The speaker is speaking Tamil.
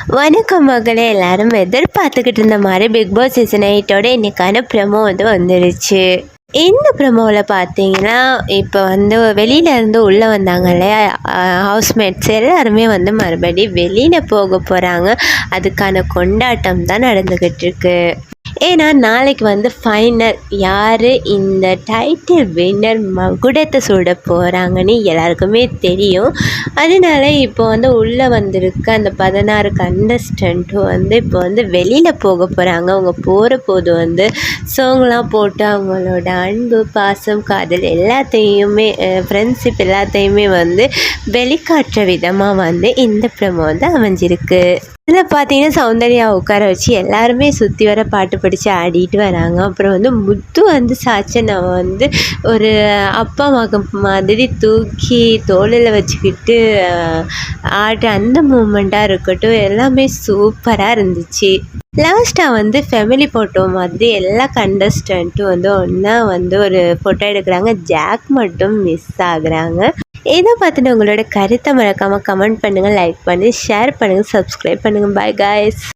வணக்கம் மகளே எல்லாரும் எதிர்பார்த்துக்கிட்டு இருந்த மாதிரி பிக் பாஸ் சீசன் எயிட்டோட இன்னைக்கான ப்ரமோ வந்து வந்துருச்சு. இந்த ப்ரமோவில் பார்த்தீங்கன்னா இப்போ வந்து வெளியில இருந்து உள்ளே வந்தாங்க இல்லையா ஹவுஸ்மேட்ஸ் எல்லாருமே வந்து மறுபடி வெளியில் போக போகிறாங்க அதுக்கான கொண்டாட்டம் தான் நடந்துக்கிட்டு இருக்கு. ஏன்னா நாளைக்கு வந்து ஃபைனல் யார் இந்த டைட்டில் வின்னர் மகுடத்தை சுட போகிறாங்கன்னு எல்லாருக்குமே தெரியும். அதனால இப்போ வந்து உள்ளே வந்திருக்க அந்த பதினாறு கண்டஸ்டண்ட்டும் வந்து இப்போ வந்து வெளியில் போக போகிறாங்க அவங்க போகிற போது வந்து சாங்லாம் போட்டு அவங்களோட அன்பு பாசம் காதல் எல்லாத்தையுமே ஃப்ரெண்ட்ஷிப் எல்லாத்தையுமே வந்து வெளிக்காட்டுற விதமாக வந்து இந்த ப்ரமோ வந்து அமைஞ்சிருக்கு. இதில் பார்த்தீங்கன்னா சௌந்தர்யா உட்கார வச்சு எல்லாருமே சுற்றி வர பாட்டு படித்து ஆடிட்டு வராங்க. அப்புறம் வந்து முத்து வந்து சாச்சனை வந்து ஒரு அப்பா மகன் மாதிரி தூக்கி தோளில் வச்சுக்கிட்டு ஆடுற அந்த மூமெண்ட்டாக இருக்கட்டும் எல்லாமே சூப்பராக இருந்துச்சு. லாஸ்ட்டாக வந்து ஃபேமிலி ஃபோட்டோ மாதிரி எல்லா கண்டஸ்டண்ட்டும் வந்து ஒன்றா வந்து ஒரு ஃபோட்டோ எடுக்கிறாங்க. ஜாக் மட்டும் மிஸ் ஆகுறாங்க. இதை பார்த்துட்டு உங்களோட கருத்தை மறக்காமல் கமெண்ட் பண்ணுங்கள் லைக் பண்ணி ஷேர் பண்ணுங்கள் சப்ஸ்கிரைப் பண்ணுங்கள் பாய் காய்ஸ்